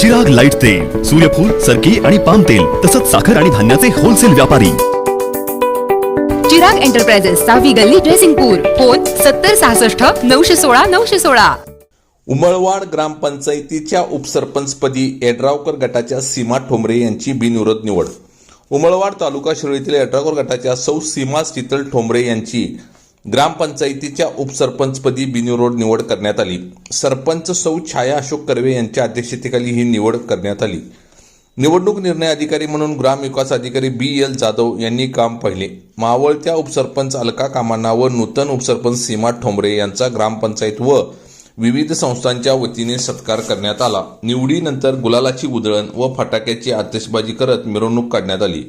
जग लाइट तेल सूर्यफूल सरकी आणि पाम तेल तसंच साखर आणि धान्याचे होलसेल व्यापारी. चिराग एंटरप्राइजेस सहावी गल्ली ड्रेसिंगपूर फोन सत्तर सहासष्ट नऊशे सोळा नऊशे सोळा. उमळवाड ग्रामपंचायतीच्या उपसरपंचपदी येड्रावकर गटाच्या सीमा ठोंबरे यांची बिनविरोध निवड. उमळवाड तालुका शिरोळीतील येड्रावकर गटाच्या सौ सीमा शीतल ठोंबरे यांची ग्रामपंचायतीच्या उपसरपंचपदी बिनविरोध निवड करण्यात आली. सरपंच सौ छाया अशोक कर्वे यांच्या अध्यक्षतेखाली ही निवड करण्यात आली. निवडणूक निर्णय अधिकारी म्हणून ग्रामविकास अधिकारी बी एल जाधव यांनी काम पाहिले. मावळत्या उपसरपंच अलका कामांना व नूतन उपसरपंच सीमा ठोंबरे यांचा ग्रामपंचायत व विविध संस्थांच्या वतीने सत्कार करण्यात आला. निवडीनंतर गुलालाची उधळण व फटाक्याची आतिषबाजी करत मिरवणूक काढण्यात आली.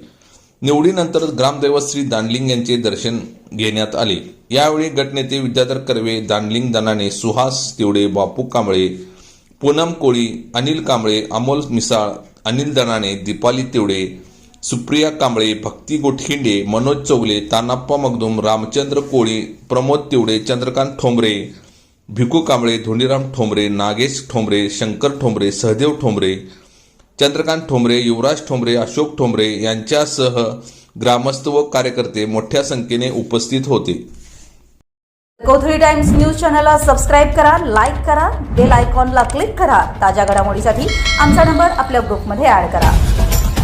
निवडीनंतर ग्रामदैवत श्री दांडलिंग यांचे दर्शन घेण्यात आले. यावेळी गटनेते विद्याधर कर्वे दानलिंग दनाने सुहास तिवडे बापू कांबळे पूनम कोळी अनिल कांबळे अमोल मिसाळ अनिल दनाने दीपाली तिवडे सुप्रिया कांबळे भक्ती गोठिंडे मनोज चौगले तानाप्पा मगदुम रामचंद्र कोळी प्रमोद तिवडे चंद्रकांत ठोंबरे भिकू कांबळे धोंडीराम ठोंबरे नागेश ठोंबरे शंकर ठोंबरे सहदेव ठोंबरे चंद्रकांत ठोंबरे युवराज ठोंबरे अशोक ठोंबरे यांच्यासह ग्रामस्थ व कार्यकर्ते मोठ्या संख्येने उपस्थित होते. कोथळी टाइम्स न्यूज चॅनलला सबस्क्राईब करा लाईक करा बेल आयकॉनला क्लिक करा. ताज्या घडामोडीसाठी आमचा नंबर आपल्या ग्रुपमध्ये ऍड करा.